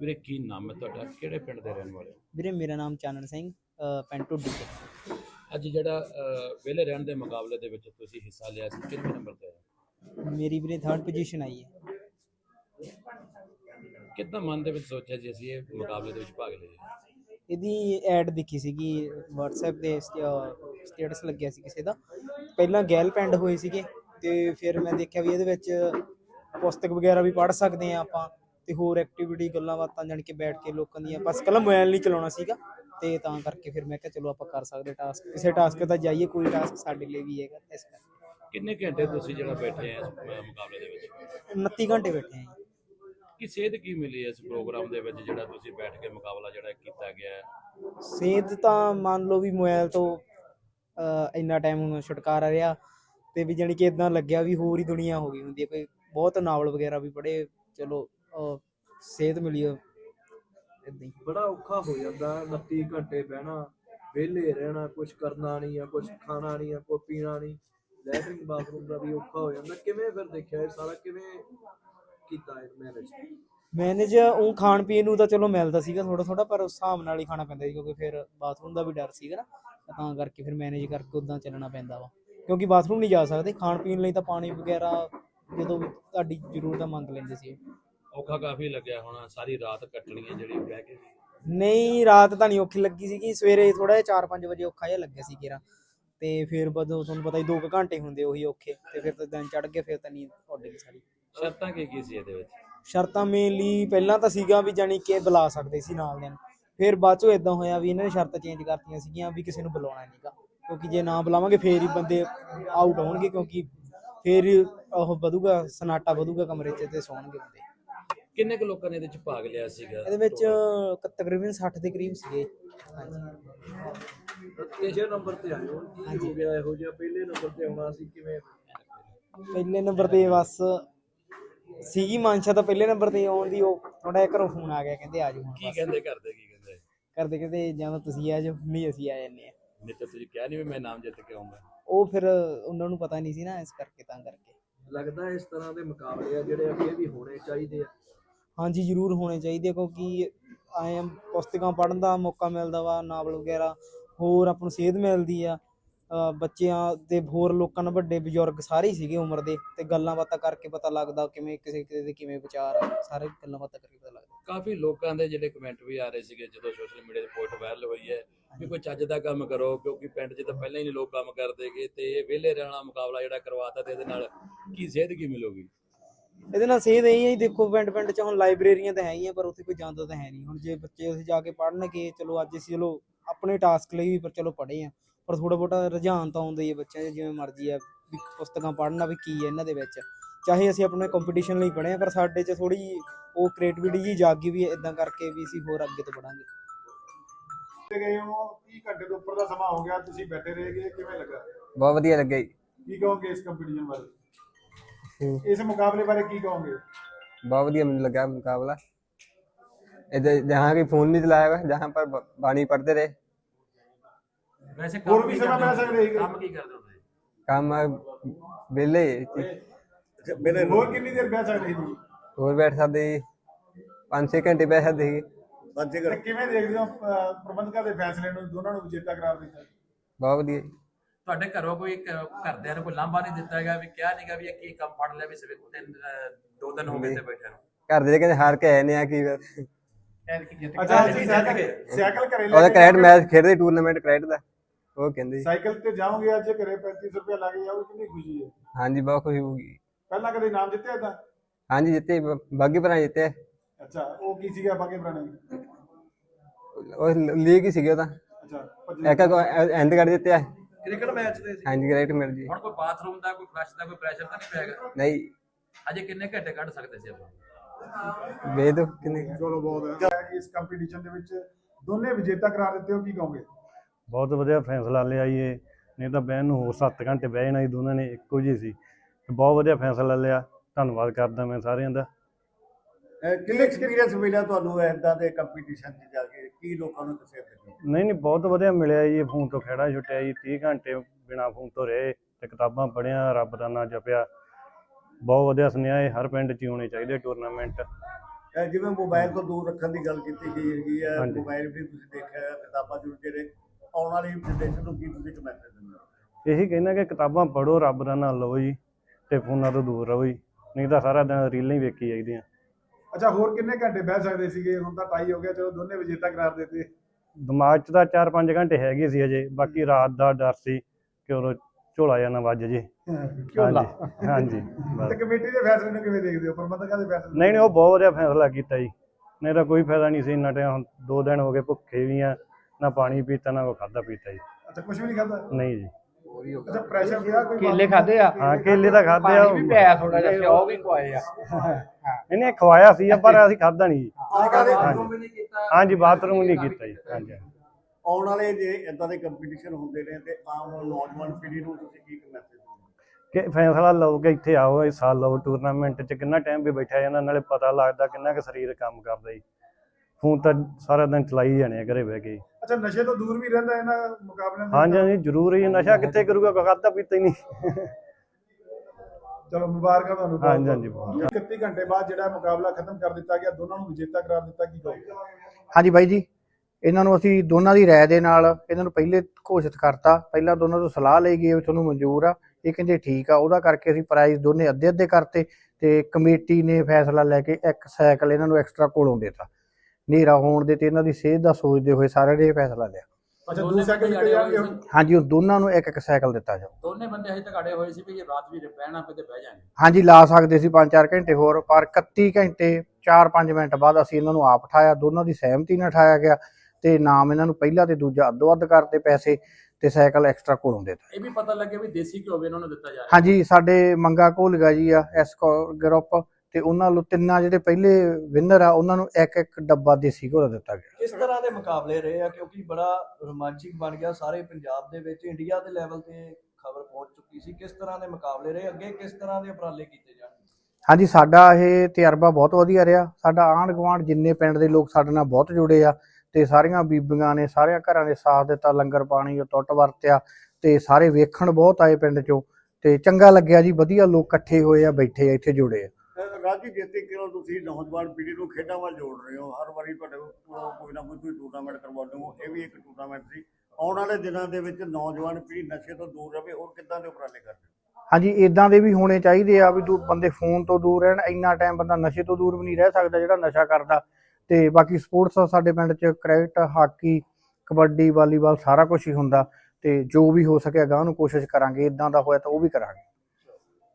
ਵੀਰੇ ਕੀ ਨਾਮ ਹੈ ਤੁਹਾਡਾ? ਕਿਹੜੇ ਪਿੰਡ ਦੇ ਰਹਿਣ ਵਾਲੇ ਹੋ? ਵੀਰੇ ਮੇਰਾ ਨਾਮ ਚਾਨਣ ਸਿੰਘ ਅ, ਪਿੰਡ ਢੁੱਡੀ ਤੋਂ। ਅੱਜ ਜਿਹੜਾ ਵਿਹਲੇ ਰਹਿਣ ਦੇ ਮੁਕਾਬਲੇ ਦੇ ਵਿੱਚ ਤੁਸੀਂ ਹਿੱਸਾ ਲਿਆ ਸੀ ਕਿੰਨੇ ਨੰਬਰ ਤੇ ਆਏ? ਮੇਰੀ ਵੀਰੇ ਥਰਡ ਪੋਜੀਸ਼ਨ ਆਈ ਹੈ। ਕਿੰਨਾ ਮਨ ਦੇ ਵਿੱਚ ਸੋਚਿਆ ਜੀ ਅਸੀਂ ਇਹ ਮੁਕਾਬਲੇ ਦੇ ਵਿੱਚ ਭਾਗ ਲਈਏ? ਇਹਦੀ ਐਡ ਦਿਖੀ ਸੀਗੀ WhatsApp ਤੇ ਸਟੇਟਸ ਲੱਗਿਆ ਸੀ ਕਿਸੇ ਦਾ। ਪਹਿਲਾਂ ਗੈਲ ਪਿੰਡ ਹੋਏ ਸੀਗੇ ਤੇ ਫਿਰ ਮੈਂ ਦੇਖਿਆ ਵੀ ਇਹਦੇ ਵਿੱਚ ਪੁਸਤਕ ਵਗੈਰਾ ਵੀ ਪੜ੍ਹ ਸਕਦੇ ਆ ਆਪਾਂ। ਤੇ ਹੋਰ ਐਕਟੀਵਿਟੀ ਗੱਲਾਂ ਬਾਤਾਂ ਜਾਣ ਕੇ ਬੈਠ ਕੇ ਲੋਕਾਂ ਦੀਆਂ ਬਸ ਕੱਲਾ ਮੋਬਾਈਲ ਨਹੀਂ ਚਲਾਉਣਾ ਸੀਗਾ ਤੇ ਤਾਂ ਕਰਕੇ ਫਿਰ ਮੈਂ ਕਿਹਾ ਚਲੋ ਆਪਾਂ ਕਰ ਸਕਦੇ ਟਾਸਕ ਕਿਸੇ ਟਾਸਕ ਤਾਂ ਜਾਈਏ ਕੋਈ ਟਾਸਕ ਸਾਡੇ ਲਈ ਵੀ ਹੈਗਾ ਇਸ ਕਰਕੇ ਕਿੰਨੇ ਘੰਟੇ ਤੁਸੀਂ ਜਿਹੜਾ ਬੈਠੇ ਆ ਇਸ ਮੁਕਾਬਲੇ ਦੇ ਵਿੱਚ? 29 ਘੰਟੇ ਬੈਠੇ ਆ ਜੀ। ਕੀ ਸੇਧ ਕੀ ਮਿਲੀ ਇਸ ਪ੍ਰੋਗਰਾਮ ਦੇ ਵਿੱਚ ਜਿਹੜਾ ਤੁਸੀਂ ਬੈਠ ਕੇ ਮੁਕਾਬਲਾ ਜਿਹੜਾ ਕੀਤਾ ਗਿਆ? ਹੈ ਸੇਧ ਤਾਂ ਮੰਨ ਲਓ ਵੀ ਮੋਬਾਈਲ ਤੋਂ ਅਹ, ਇੰਨਾ ਟਾਈਮ ਹੁਣ ਛੁਟਕਾਰਾ ਰਿਹਾ ਤੇ ਵੀ ਜਾਣੀ ਕਿ ਇਦਾਂ ਲੱਗਿਆ ਵੀ ਹੋਰ ਹੀ ਦੁਨੀਆ ਹੋ ਗਈ ਹੁੰਦੀ ਹੈ ਕੋਈ ਬਹੁਤ ਨਾਵਲ ਵਗੈਰਾ ਵੀ ਪੜ੍ਹੇ ਚਲੋ ਅਹ, ਸੇਧ ਮਿਲੀ ਇਦਾਂ ਹੀ। ਬੜਾ ਔਖਾ ਹੋ ਜਾਂਦਾ 29 ਘੰਟੇ ਬਹਿਣਾ ਵਿਹਲੇ ਰਹਿਣਾ ਕੁਝ ਕਰਨਾ ਨਹੀਂ ਆ ਕੁਝ ਖਾਣਾ ਨਹੀਂ ਆ ਕੋਈ ਪੀਣਾ ਨਹੀਂ ਲੈਟਰਿੰਗ ਬਾਥਰੂਮ ਦਾ ਵੀ ਔਖਾ ਹੋ ਜਾਂਦਾ। ਕਿਵੇਂ ਫਿਰ ਦੇਖਿਆ ਇਹ ਸਾਰਾ? ਕਿਵੇਂ ਕੀਤਾ ਇਹ ਮੈਨੇਜ ਮੈਨੇਜ ਉਹ ਖਾਣ ਪੀਣ ਨੂੰ ਤਾਂ ਚਲੋ ਮਿਲਦਾ ਸੀਗਾ ਥੋੜਾ ਥੋੜਾ ਪਰ ਉਸ ਹਿਸਾਬ ਨਾਲ ਹੀ ਖਾਣਾ ਪੈਂਦਾ ਸੀ ਕਿਉਂਕਿ ਫਿਰ ਬਾਥਰੂਮ ਦਾ ਵੀ ਡਰ ਸੀਗਾ ਨਾ। ਤਾਂ ਕਰਕੇ ਫਿਰ ਮੈਨੇਜ ਕਰਕੇ ਉਦਾਂ ਚੱਲਣਾ ਪੈਂਦਾ ਵਾ। ਕਿਉਂਕਿ ਬਾਥਰੂਮ ਨਹੀਂ ਜਾ ਸਕਦੇ। ਖਾਣ ਪੀਣ ਲਈ ਤਾਂ ਪਾਣੀ ਵਗੈਰਾ ਜਦੋਂ ਵੀ ਤੁਹਾਡੀ ਜ਼ਰੂਰਤ ਆ ਮੰਗ ਲੈਂਦੇ ਸੀ। ਔਖਾ ਕਾਫੀ ਲੱਗਿਆ ਹੋਣਾ ਸਾਰੀ ਰਾਤ ਕੱਟਣੀ ਹੈ ਜਿਹੜੀ ਬਹਿ ਕੇ ਨਹੀਂ ਰਾਤ ਤਾਂ ਨਹੀਂ ਔਖੀ ਲੱਗੀ ਸੀਗੀ ਸਵੇਰੇ ਥੋੜਾ ਜਿਹਾ 4-5 ਵਜੇ ਔਖਾ ਜਿਹਾ ਲੱਗਿਆ ਸੀ ਕਿਰਾ ਤੇ ਫਿਰ ਬਦੋਂ ਤੁਹਾਨੂੰ ਪਤਾ ਹੀ 2 ਘੰਟੇ ਹੁੰਦੇ ਉਹੀ ਔਖੇ ਤੇ ਫਿਰ ਤਾਂ ਦਿਨ ਚੜ ਕੇ ਫਿਰ ਤਾਂ ਨੀਂਦ ਉੱਡ ਗਈ ਸਾਰੀ। ਸ਼ਰਤਾਂ ਕੀ ਕੀ ਸੀ ਇਹਦੇ ਵਿੱਚ? ਸ਼ਰਤਾਂ ਮੇਨਲੀ ਪਹਿਲਾਂ ਤਾਂ ਸੀਗਾ ਵੀ ਜਾਨੀ ਕਿ ਬੁਲਾ ਸਕਦੇ ਸੀ ਨਾਲ ਦੇ ਫਿਰ ਬਾਅਦ ਚੋਂ ਇਦਾਂ ਹੋਇਆ ਵੀ ਇਹਨਾਂ ਨੇ ਸ਼ਰਤਾਂ ਚੇਂਜ ਕਰਤੀਆਂ ਸੀਗੀਆਂ ਵੀ ਕਿਸੇ ਨੂੰ ਬੁਲਾਉਣਾ ਨਹੀਂਗਾ ਕਿਉਂਕਿ ਜੇ ਨਾ ਬੁਲਾਵਾਂਗੇ ਫੇਰ ਹੀ ਬੰਦੇ ਆਊਟ ਹੋਣਗੇ ਕਿਉਂਕਿ ਫੇਰ ਉਹ ਵਧੂਗਾ ਸਨਾਟਾ ਵਧੂਗਾ ਕਮਰੇ 'ਚ ਤੇ ਸੌਣਗੇ ਬੰਦੇ। ਕਿੰਨੇ ਕੁ ਲੋਕਾਂ ਨੇ ਇਹਦੇ ਵਿੱਚ ਭਾਗ ਲਿਆ ਸੀਗਾ? ਇਹਦੇ ਵਿੱਚ ਤਕਰੀਬਨ 60 ਦੇ ਕਰੀਬ ਸੀਗੇ। ਹਾਂਜੀ। ਤੀਜੇ ਨੰਬਰ ਤੇ ਆਏ ਹੋ। ਕੀ ਹੋ ਗਿਆ? ਇਹੋ ਜਿਹਾ ਪਹਿਲੇ ਨੰਬਰ ਤੇ ਆਉਣਾ ਸੀ ਕਿਵੇਂ? ਪਹਿਲੇ ਨੰਬਰ ਤੇ ਬਸ ਸੀਗੀ ਮਾਨਸ਼ਾ ਤਾਂ ਪਹਿਲੇ ਨੰਬਰ ਤੇ ਆਉਣ ਦੀ ਉਹ ਥੋੜਾ ਜਿਹਾ ਘਰੋਂ ਫੋਨ ਆ ਗਿਆ ਕਹਿੰਦੇ ਆ ਜਾਓ ਹੁਣ ਕੀ ਬਸ। ਕਹਿੰਦੇ ਕਰਦੇ ਕੀ ਕਹਿੰਦੇ? ਕਰਦੇ ਕਹਿੰਦੇ ਜਾਂ ਤਾਂ ਤੁਸੀਂ ਆ ਜਾਓ ਨਹੀਂ ਅਸੀਂ ਆ ਜਾਂਦੇ ਆ ਨਹੀਂ ਤਾਂ ਤੁਸੀਂ ਕਿਹਾ ਨਹੀਂ ਵੀ ਮੈਂ ਨਾਮ ਜਿੱਤ ਕੇ ਆਉਂਗਾ ਉਹ ਫਿਰ ਉਹਨਾਂ ਨੂੰ ਪਤਾ ਨਹੀਂ ਸੀ ਨਾ ਇਸ ਕਰਕੇ ਤਾਂ ਕਰਕੇ। ਲੱਗਦਾ ਇਸ ਤਰ੍ਹਾਂ ਦੇ ਮੁਕਾਬਲੇ ਆ ਜਿਹੜੇ ਅੱਗੇ ਵੀ ਹੋਣੇ ਚਾਹੀਦੇ ਆ। ਹਾਂਜੀ, ਜ਼ਰੂਰ ਹੋਣੇ ਚਾਹੀਦੇ ਕਿਉਂਕਿ ਆਏ ਪੁਸਤਕਾਂ ਪੜ੍ਹਨ ਦਾ ਮੌਕਾ ਮਿਲਦਾ ਵਾ, ਨਾਵਲ ਵਗੈਰਾ, ਹੋਰ ਆਪਾਂ ਨੂੰ ਸੇਧ ਮਿਲਦੀ ਆ। ਬੱਚਿਆਂ ਤੇ ਹੋਰ ਲੋਕਾਂ ਨਾਲ ਵੱਡੇ ਬਜ਼ੁਰਗ ਸਾਰੇ ਹੀ ਸੀਗੇ ਉਮਰ ਦੇ, ਤੇ ਗੱਲਾਂ ਬਾਤਾਂ ਕਰਕੇ ਪਤਾ ਲੱਗਦਾ ਕਿਵੇਂ ਕਿਸੇ ਕਿਸੇ ਦੇ ਕਿਵੇਂ ਵਿਚਾਰ ਆ, ਸਾਰੇ ਗੱਲਾਂ ਬਾਤਾਂ ਕਰਕੇ ਪਤਾ ਲੱਗਦਾ। ਕਾਫੀ ਲੋਕਾਂ ਦੇ ਜਿਹੜੇ ਕਮੈਂਟ ਵੀ ਆ ਰਹੇ ਸੀਗੇ, ਜਦੋਂ ਸੋਸ਼ਲ ਮੀਡੀਆ ਤੇ ਪੋਸਟ ਵਾਇਰਲ ਹੋਈ ਹੈ, ਵੀ ਕੋਈ ਚੱਜ ਦਾ ਕੰਮ ਕਰੋ, ਕਿਉਂਕਿ ਪਿੰਡ 'ਚ ਤਾਂ ਪਹਿਲਾਂ ਹੀ ਲੋਕ ਕੰਮ ਕਰਦੇਗੇ ਤੇ ਇਹ ਵਿਹਲੇ ਰਹਿਣ ਮੁਕਾਬਲਾ ਜਿਹੜਾ ਕਰਵਾਤਾ ਤੇ ਇਹਦੇ ਨਾਲ ਕੀ ਸੇਧ ਕੀ ਮਿਲੂਗੀ? ਇਹਦੇ ਨਾਲ ਸੇਧ ਇਹ ਹੈ ਦੇਖੋ ਪਿੰਡ ਪਿੰਡ ਚ ਹੁਣ ਲਾਇਬ੍ਰੇਰੀਆਂ ਤਾਂ ਹੈਗੀਆਂ ਪਰ ਉੱਥੇ ਕੋਈ ਜਾਂਦਾ ਤਾਂ ਹੈ ਨਹੀਂ। ਹੁਣ ਜੇ ਬੱਚੇ ਉੱਥੇ ਜਾ ਕੇ ਪੜ੍ਹਨਗੇ ਚਲੋ ਅੱਜ ਅਸੀਂ ਚਲੋ ਆਪਣੇ ਟਾਸਕ ਲਈ ਵੀ ਪਰ ਚਲੋ ਪੜ੍ਹੇ ਆ। ਪਰ ਥੋੜਾ ਬਹੁਤਾ ਰੁਝਾਨ ਤਾਂ ਆਉਂਦਾ ਹੀ ਹੈ ਬੱਚਿਆਂ 'ਚ ਜਿਵੇਂ ਮਰਜ਼ੀ ਆ ਵੀ ਪੁਸਤਕਾਂ ਪੜ੍ਹਨਾ ਵੀ ਕੀ ਹੈ ਇਹਨਾਂ ਦੇ ਵਿੱਚ। ਚਾਹੇ ਅਸੀਂ ਆਪਣੇ ਕੰਪੀਟੀਸ਼ਨ ਲਈ ਪੜ੍ਹੇ ਆ ਪਰ ਸਾਡੇ 'ਚ ਥੋੜੀ ਉਹ ਕ੍ਰੀਏਟੀਵਿਟੀ ਜੀ ਜਾਗੀ ਵੀ ਇਦਾਂ ਕਰਕੇ ਵੀ ਅਸੀਂ ਹੋਰ ਅੱਗੇ ਤੋਂ ਪੜਾਂਗੇ ਤੇ ਗਏ ਹੋ? 30 ਘੰਟੇ ਤੋਂ ਉੱਪਰ ਦਾ ਸਮਾਂ ਹੋ ਗਿਆ? ਤੁਸੀਂ ਬੈਠੇ ਰਹੇਗੇ ਕਿਵੇਂ ਲੱਗਾ? ਬਹੁਤ ਵਧੀਆ ਲੱਗਿਆ ਜੀ। ਕੀ ਕਹੋਗੇ ਇਸ ਕੰਪੀਟੀਸ਼ਨ ਬਾਰੇ। ਇਸ ਮੁਕਾਬਲੇ ਬਾਰੇ ਕੀ ਕਹੋਗੇ बहुत बढ़िया मुझे लगा मुकाबला इधर जहाँ की फोन नहीं चलाया हुआ जहाँ पर ब- बानी पढ़ते रहे ਵੈਸੇ ਹੋਰ ਵੀ ਸਮਾਂ ਪੈ ਸਕਦੇ ਹੈਗੇ। ਕੰਮ ਕੀ ਕਰਦੇ ਹੋ ਤੁਸੀਂ काम बेले ਹੋਰ ਕਿੰਨੀ ਦੇਰ ਬਹਿ ਸਕਦੇ ਜੀ और बैठ सकते जी पाँच छः घंटे बैठ सकते जी ਤੇ ਕਿਵੇਂ ਦੇਖਦੇ ਹੋ ਅਹ, ਪ੍ਰਬੰਧਕਾਂ ਦੇ ਫੈਸਲੇ ਨੂੰ ਦੋਨਾਂ ਨੂੰ ਵਿਜੇਤਾ ਕਰਾਰ ਦਿੱਤਾ बहुत बढ़िया जी ਤੁਹਾਡੇ ਘਰੋਂ ਕੋਈ ਘਰਦਿਆਂ ਨੇ ਕੋਈ ਲਾਂਭਾ ਨਹੀਂ ਦਿੱਤਾ ਹੈਗਾ ਵੀ ਕਿਹਾ ਨਹੀਂਗਾ ਵੀ ਇਹ ਕੀ ਕੰਮ ਫੜ ਲਿਆ ਵੀ ਸਵੇ ਕੋ ਤਿੰਨ ਦੋ ਦਿਨ ਹੋ ਗਏ ਤੇ ਬੈਠੇ ਨੂੰ। ਘਰ ਕਹਿੰਦੇ ਹਾਰ ਕੇ ਨੇ ਆ ਕੀ ਅੱਛਾ ਸਾਈਕਲ ਘਰੇ ਲੈ ਉਹਦਾ ਕ੍ਰੈਡਿਟ ਮੈਚ ਖੇਡਦੇ ਟੂਰਨਾਮੈਂਟ ਕ੍ਰੈਡਿਟ ਦਾ ਉਹ ਕਹਿੰਦੇ ਸਾਈਕਲ ਤੇ ਜਾਓਗੇ ਅੱਜ ਘਰੇ 35 ਰੁਪਏ ਲੱਗ ਜਾਊ ਕਿੰਨੀ ਖੁਸ਼ੀ ਹੈ। ਹਾਂਜੀ ਬਹੁਤ ਖੁਸ਼ੀ ਹੋਊਗੀ। ਪਹਿਲਾਂ ਕਦੇ ਨਾਮ ਜਿੱਤਿਆ ਤਾਂ ਹਾਂਜੀ ਜਿੱਤੇ ਬਾਗੀ ਭਰਾ ਜਿੱਤੇ। ਅੱਛਾ ਉਹ ਕੀ ਸੀਗਾ ਬਾਗੀ ਭਰਾ ਨੇ? ਉਹ ਲੀਗ ਹੀ ਸੀਗਾ ਤਾਂ। ਅੱਛਾ ਇੱਕ ਐਂਡ ਕਰ ਦਿੱਤੇ ਆ। ਕ੍ਰਿਕਟ ਮੈਚ ਦੇ ਸੀ? ਹਾਂਜੀ ਕ੍ਰਿਕਟ ਮਿਲ ਜੀ ਹੁਣ ਕੋਈ ਬਾਥਰੂਮ ਦਾ ਕੋਈ ਫਲਸ਼ ਦਾ ਕੋਈ ਪ੍ਰੈਸ਼ਰ ਤਾਂ ਨਹੀਂ ਪਿਆ ਹੈਗਾ? ਨਹੀਂ। ਅਜੇ ਕਿੰਨੇ ਘੰਟੇ ਕੱਢ ਸਕਦੇ ਸੀ ਆਪਾਂ? ਵੇਦ ਕਿੰਨੇ। ਚਲੋ ਬਹੁਤ ਹੈ। ਇਸ ਕੰਪੀਟੀਸ਼ਨ ਦੇ ਵਿੱਚ ਦੋਨੇ ਵਿਜੇਤਾ ਕਰਾਰ ਦਿੱਤੇ ਹੋ ਕੀ ਕਹੋਗੇ? ਬਹੁਤ ਵਧੀਆ ਫੈਸਲਾ ਲਿਆ ਜੀ ਇਹ। ਨਹੀਂ ਤਾਂ ਬਹਿਣ ਨੂੰ ਹੋਰ 7 ਘੰਟੇ ਬਹਿ ਜਾਣਾ ਸੀ ਦੋਨਾਂ ਨੇ ਇੱਕੋ ਜਿਹੀ ਸੀ। ਬਹੁਤ ਵਧੀਆ ਫੈਸਲਾ ਲਿਆ। ਧੰਨਵਾਦ ਕਰਦਾ ਮੈਂ ਸਾਰਿਆਂ ਦਾ। ਕਿੰਨੇ ਐਕਸਪੀਰੀਅੰਸ ਮਿਲਿਆ ਤੁਹਾਨੂੰ ਐਦਾਂ ਦੇ ਕੰਪੀਟੀਸ਼ਨ 'ਚ ਜਾ ਕੇ? ਕੀ ਲੋਕਾਂ ਨੂੰ ਦੱਸਿਆ ਤੁਸੀਂ? ਨਹੀਂ ਨਹੀਂ ਬਹੁਤ ਵਧੀਆ ਮਿਲਿਆ ਜੀ ਫੋਨ ਤੋਂ ਖੇੜਾ ਛੁੱਟਿਆ ਜੀ 30 ਘੰਟੇ ਬਿਨਾ ਫੋਨ ਤੋਂ ਰਹੇ ਤੇ ਕਿਤਾਬਾਂ ਪੜ੍ਹੀਆਂ ਰੱਬ ਦਾ ਨਾਂ ਜਪਿਆ। ਬਹੁਤ ਵਧੀਆ ਸੁਨੇਹਾ ਇਹ ਹਰ ਪਿੰਡ 'ਚ ਹੀ ਹੋਣੇ ਚਾਹੀਦੇ ਟੂਰਨਾਮੈਂਟ ਜਿਵੇਂ ਮੋਬਾਈਲ ਤੋਂ ਦੂਰ ਰੱਖਣ ਦੀ ਗੱਲ ਕੀਤੀ ਗਈ ਹੈਗੀ ਹੈ ਹਾਂਜੀ। ਮੋਬਾਈਲ ਵੀ ਤੁਸੀਂ ਦੇਖਿਆ ਕਿਤਾਬਾਂ ਜ਼ਰੂਰ ਜਿਹੜੇ ਆਉਣ ਵਾਲੀ ਜਨਰੇਸ਼ਨ ਨੂੰ ਕੀ ਤੁਸੀਂ ਮੈਸੇਜ ਦਿੰਦੇ ਹੋ? ਇਹੀ ਕਹਿੰਦਾ ਕਿ ਕਿਤਾਬਾਂ ਪੜ੍ਹੋ ਰੱਬ ਦਾ ਨਾਮ ਲਓ ਜੀ ਤੇ ਫੋਨਾਂ ਤੋਂ ਦੂਰ ਰਹੋ ਜੀ ਨਹੀਂ ਤਾਂ ਸਾਰਾ ਦਿਨ ਰੀਲਾਂ ਹੀ ਵੇਖੀ ਜਾਈਦੀਆਂ। ਅੱਛਾ ਹੋਰ ਕਿੰਨੇ ਘੰਟੇ ਬਹਿ ਸਕਦੇ ਸੀਗੇ? ਹੁਣ ਤਾਂ ਟਾਈ ਹੋ ਗਿਆ ਚਲੋ ਦੋਨੇ ਵਿਜੇਤਾ ਕਰਾਰ ਦਿੱਤੇ। ਦਿਮਾਗ 'ਚ ਤਾਂ 4-5 ਘੰਟੇ ਹੈਗੇ ਸੀ ਅਜੇ ਬਾਕੀ ਰਾਤ ਦਾ ਡਰ ਸੀ ਕਿ ਉਦੋਂ ਝੋਲਾ ਜਾਂ ਨਾ ਵੱਜ ਜੇ। ਹਾਂਜੀ ਹਾਂਜੀ ਤੇ ਕਮੇਟੀ ਦੇ ਫੈਸਲੇ ਨੂੰ ਕਿਵੇਂ ਦੇਖਦੇ ਹੋ? ਪ੍ਰਬੰਧਕਾਂ ਦੇ ਫੈਸਲੇ ਨਹੀਂ ਨਹੀਂ ਉਹ ਬਹੁਤ ਵਧੀਆ ਫੈਸਲਾ ਕੀਤਾ ਜੀ। ਨਹੀਂ ਤਾਂ ਕੋਈ ਫਾਇਦਾ ਨਹੀਂ ਸੀ ਇੰਨਾ ਟਾਈਮ ਹੁਣ ਦੋ ਦਿਨ ਹੋ ਗਏ ਭੁੱਖੇ ਵੀ ਆ ਨਾ ਪਾਣੀ ਪੀਤਾ ਨਾ ਕੋਈ ਖਾਦਾ ਪੀਤਾ ਜੀ। ਅੱਛਾ ਕੁਝ ਵੀ ਨਹੀਂ ਖਾਦਾ ਨਹੀਂ ਜੀ। ਅੱਛਾ ਪ੍ਰੈਸ਼ਰ ਪਿਆ ਕੋਈ ਕੇਲੇ ਖਾਦੇ ਆ। ਹਾਂ ਕੇਲੇ ਤਾਂ ਖਾਦੇ ਆ ਪਾਣੀ ਵੀ ਪਿਆ ਥੋੜਾ ਜਿਹਾ ਸਿਓ ਵੀ ਖਵਾਏ ਆ। ਇਹਨੇ ਖਵਾਇਆ ਸੀ ਪਰ ਅਸੀਂ ਖਾਦਾ ਨਹੀਂ ਜੀ। ਹਾਂਜੀ। ਹਾਂਜੀ ਬਾਥਰੂਮ ਨਹੀਂ ਕੀਤਾ ਜੀ। ਹਾਂਜੀ। ਆਉਣ ਵਾਲੇ ਜੇ ਇਦਾਂ ਦੇ ਕੰਪੀਟੀਸ਼ਨ ਹੁੰਦੇ ਨੇ ਤੇ ਆਮ ਨੌਜਵਾਨ ਪੀੜ੍ਹੀ ਨੂੰ ਤੁਸੀਂ ਕੀ ਮੈਸੇਜ ਕਿ ਫੈਸਲਾ ਲਓ ਕਿ ਇੱਥੇ ਆਓ ਇਸ ਸਾਲ ਲਓ ਟੂਰਨਾਮੈਂਟ 'ਚ ਕਿੰਨਾ ਟਾਈਮ ਵੀ ਬੈਠਿਆ ਜਾਂਦਾ ਨਾਲੇ ਪਤਾ ਲੱਗਦਾ ਕਿੰਨਾ ਕੁ ਸਰੀਰ ਕੰਮ ਕਰਦਾ ਜੀ। ਫੋਨ ਤਾਂ ਸਾਰਾ ਦਿਨ ਚਲਾਈ ਜਾਣੇ ਆ ਘਰੇ ਬਹਿ ਕੇ। ਅੱਛਾ ਨਸ਼ੇ ਤੋਂ ਦੂਰ ਵੀ ਰਹਿੰਦਾ ਇਹਨਾਂ ਮੁਕਾਬਲਿਆਂ ਦੇ ਹਾਂਜੀ ਹਾਂਜੀ ਜ਼ਰੂਰ ਹੀ ਨਸ਼ਾ ਕਿੱਥੇ ਕਰੂਗਾ ਖਾਦਾ ਪੀਤਾ ਹੀ ਨਹੀਂ। ਚਲੋ ਮੁਬਾਰਕਾਂ ਤੁਹਾਨੂੰ ਹਾਂਜੀ, ਹਾਂਜੀ, ਬਹੁਤ। 31 ਘੰਟੇ ਬਾਅਦ ਜਿਹੜਾ ਮੁਕਾਬਲਾ ਖਤਮ ਕਰ ਦਿੱਤਾ ਗਿਆ ਦੋਨਾਂ ਨੂੰ ਵਿਜੇਤਾ ਕਰਾਰ ਦਿੱਤਾ ਕੀ ਕਹੋਗੇ? ਹਾਂਜੀ ਬਾਈ ਜੀ ਇਹਨਾਂ ਨੂੰ ਅਸੀਂ ਦੋਨਾਂ ਦੀ ਰਾਏ ਦੇ ਨਾਲ ਇਹਨਾਂ ਨੂੰ ਪਹਿਲੇ ਘੋਸ਼ਿਤ ਕਰਤਾ। ਪਹਿਲਾਂ ਦੋਨਾਂ ਤੋਂ ਸਲਾਹ ਲਈ ਗਈ ਵੀ ਤੁਹਾਨੂੰ ਮਨਜ਼ੂਰ ਆ। ਇਹ ਕਹਿੰਦੇ ਠੀਕ ਆ ਉਹਦਾ ਕਰਕੇ ਅਸੀਂ ਪ੍ਰਾਈਜ਼ ਦੋਨੇ ਅੱਧੇ ਅੱਧੇ ਕਰਤੇ ਤੇ ਕਮੇਟੀ ਨੇ ਫੈਸਲਾ ਲੈ ਕੇ ਇੱਕ ਸਾਈਕਲ ਇਹਨਾਂ ਨੂੰ ਐਕਸਟਰਾ ਕੋਲੋਂ ਦੇਤਾ। ਹਨੇਰਾ ਹੋਣ ਦੇ ਤੇ ਇਹਨਾਂ ਦੀ ਸਿਹਤ ਦਾ ਸੋਚਦੇ ਹੋਏ ਸਾਰਿਆਂ ਨੇ ਇਹ ਫੈਸਲਾ ਲਿਆ। ਅੱਛਾ ਹਾਂਜੀ ਉਹ ਦੋਨਾਂ ਨੂੰ ਇੱਕ ਇੱਕ ਸਾਈਕਲ ਦਿੱਤਾ ਜਾਊ। ਦੋਨੇ ਬੰਦੇ ਹਜੇ ਤੱਕ ਅੜੇ ਹੋਏ ਸੀ ਵੀ ਜੇ ਰਾਤ ਵੀ ਬਹਿਣਾ ਪਏ ਤੇ ਬਹਿ ਜਾਣਗੇ। ਹਾਂਜੀ ਲਾ ਸਕਦੇ ਸੀ 5-4 ਘੰਟੇ ਹੋਰ ਪਰ 31 ਘੰਟੇ 4-5 ਮਿੰਟ ਬਾਅਦ ਅਸੀਂ ਇਹਨਾਂ ਨੂੰ ਆਪ ਉਠਾਇਆ। ਦੋਨਾਂ ਦੀ ਸਹਿਮਤੀ ਨਾਲ ਉਠਾਇਆ ਗਿਆ ਤੇ ਨਾਮ ਇਹਨਾਂ ਨੂੰ ਪਹਿਲਾ ਤੇ ਦੂਜਾ ਅੱਧੋ ਅੱਧ ਕਰਤੇ ਪੈਸੇ ਤੇ ਸਾਈਕਲ ਐਕਸਟਰਾ ਕੋਲੋਂ ਦਿੱਤਾ। ਇਹ ਵੀ ਪਤਾ ਲੱਗੇ ਵੀ ਦੇਸੀ ਘਿਓ ਵੀ ਇਹਨਾਂ ਨੂੰ ਦਿੱਤਾ ਜਾ ਰਿਹਾ। ਹਾਂਜੀ ਸਾਡੇ ਮੰਗਾ ਘੋਲਗਾ ਜੀ ਆ ਐਸ ਗਰੁੱਪ ਤੇ ਉਹਨਾਂ ਨੂੰ ਤਿੰਨਾਂ ਜਿਹੜੇ ਪਹਿਲੇ ਵਿਨਰ ਆ ਉਹਨਾਂ ਨੂੰ ਇੱਕ ਇੱਕ ਡੱਬਾ ਦੇਸੀ ਘੋਲ ਦਿੱਤਾ ਗਿਆ। ਕਿਸ ਤਰ੍ਹਾਂ ਦੇ ਮੁਕਾਬਲੇ ਰਹੇ ਆ? ਕਿਉਂਕਿ ਬੜਾ ਰੋਮਾਂਚਿਕ ਬਣ ਗਿਆ ਸਾਰੇ ਪੰਜਾਬ ਦੇ ਵਿੱਚ ਇੰਡੀਆ ਦੇ ਲੈਵਲ ਤੇ ਖਬਰ ਪਹੁੰਚ ਚੁੱਕੀ ਸੀ। ਕਿਸ ਤਰ੍ਹਾਂ ਦੇ ਮੁਕਾਬਲੇ ਰਹੇ? ਅੱਗੇ ਕਿਸ ਤਰ੍ਹਾਂ ਦੇ ਉਪਰਾਲੇ ਕੀਤੇ ਜਾਣਗੇ ਹਾਂਜੀ ਸਾਡਾ ਇਹ ਤਜਰਬਾ ਬਹੁਤ ਵਧੀਆ ਰਿਹਾ। ਸਾਡਾ ਆਂਢ ਗੁਆਂਢ ਜਿੰਨੇ ਪਿੰਡ ਦੇ ਲੋਕ ਸਾਡੇ ਨਾਲ ਬਹੁਤ ਜੁੜੇ ਆ ਤੇ ਸਾਰੀਆਂ ਬੀਬੀਆਂ ਨੇ ਸਾਰਿਆਂ ਘਰਾਂ ਦੇ ਸਾਥ ਦਿੱਤਾ ਲੰਗਰ ਪਾਣੀ ਉਹ ਟੁੱਟ ਵਰਤਿਆ ਤੇ ਸਾਰੇ ਵੇਖਣ ਬਹੁਤ ਆਏ ਪਿੰਡ ਚੋਂ ਤੇ ਚੰਗਾ ਲੱਗਿਆ ਜੀ ਵਧੀਆ ਲੋਕ ਇਕੱਠੇ ਹੋਏ ਆ ਬੈਠੇ ਆ ਇੱਥੇ ਜੁੜੇ ਆ। ਰਾਜੀ ਜਿਸ ਤਰੀਕੇ ਤੁਸੀਂ ਨੌਜਵਾਨ ਪੀੜ੍ਹੀ ਨੂੰ ਖੇਡਾਂ ਵੱਲ ਜੋੜ ਰਹੇ ਹੋ। ਹਰ ਵਾਰੀ ਤੁਹਾਡੇ ਕੋਲ ਕੋਈ ਨਾ ਕੋਈ ਤੁਸੀਂ ਟੂਰਨਾਮੈਂਟ ਕਰਵਾਉਂਦੇ ਹੋ ਇਹ ਵੀ ਇੱਕ ਟੂਰਨਾਮੈਂਟ ਸੀ। ਆਉਣ ਵਾਲੇ ਦਿਨਾਂ ਦੇ ਵਿੱਚ ਨੌਜਵਾਨ ਪੀੜ੍ਹੀ ਨਸ਼ੇ ਤੋਂ ਦੂਰ ਰਹੇ। ਹੋਰ ਕਿੱਦਾਂ ਦੇ ਉਪਰਾਲੇ ਕਰਦੇ ਹੋ? ਹਾਂਜੀ ਇਦਾਂ ਦੇ ਵੀ ਹੋਣੇ ਚਾਹੀਦੇ ਆ ਵੀ ਦੂ ਬੰਦੇ ਫੋਨ ਤੋਂ ਦੂਰ ਰਹਿਣ। ਇੰਨਾ ਟਾਈਮ ਬੰਦਾ ਨਸ਼ੇ ਤੋਂ ਦੂਰ ਵੀ ਨਹੀਂ ਰਹਿ ਸਕਦਾ ਜਿਹੜਾ ਨਸ਼ਾ ਕਰਦਾ। ਤੇ ਬਾਕੀ ਸਪੋਰਟਸ ਸਾਡੇ ਪਿੰਡ 'ਚ ਕ੍ਰਿਕਟ, ਹਾਕੀ, ਕਬੱਡੀ, ਵਾਲੀਬਾਲ ਸਾਰਾ ਕੁਝ ਹੀ ਹੁੰਦਾ। ਤੇ ਜੋ ਵੀ ਹੋ ਸਕਿਆ ਗਾਂ ਨੂੰ ਕੋਸ਼ਿਸ਼ ਕਰਾਂਗੇ। ਇਦਾਂ ਦਾ ਹੋਇਆ ਤਾਂ ਉਹ ਵੀ ਕਰਾਂਗੇ।